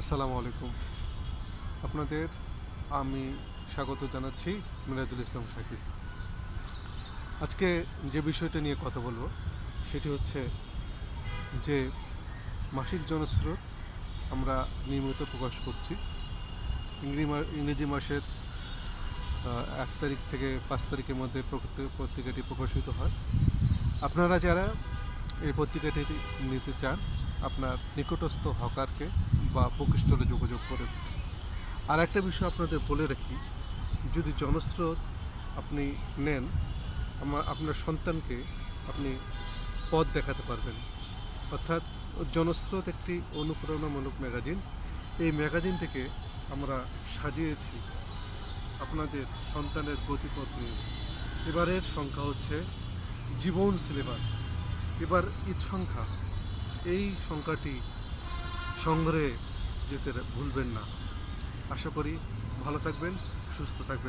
আসসালামু আলাইকুম। আপনাদের আমি স্বাগত জানাচ্ছি মিরাজুল ইসলাম শাকিব আজকে যে বিষয়টা নিয়ে কথা বলব, সেটি হচ্ছে যে মাসিক জনস্রোত আমরা নিয়মিত প্রকাশ করছি। ইংরেজি মাসের এক তারিখ থেকে পাঁচ তারিখের মধ্যে পত্রিকাটি প্রকাশিত হয়। আপনারা যারা এই পত্রিকাটি নিতে চান আপনার নিকটস্থ হকারকে বা বুক স্টোরে যোগাযোগ করে। আর একটা বিষয় আপনাদের বলে রাখি, যদি জনস্রোত আপনি নেন আমার আপনার সন্তানকে আপনি পথ দেখাতে পারবেন। অর্থাৎ জনস্রোত একটি অনুপ্রেরণামূলক ম্যাগাজিন। এই ম্যাগাজিনটিকে আমরা সাজিয়েছি আপনাদের সন্তানের গতিপথ নিয়ে। এবারের সংখ্যা হচ্ছে জীবন সিলেবাস। এবার ঈদ সংখ্যা। এই সংখ্যাটি সংগ্রহে যেতে ভুলবেন না। আশা করি ভালো থাকবেন সুস্থ থাকবেন।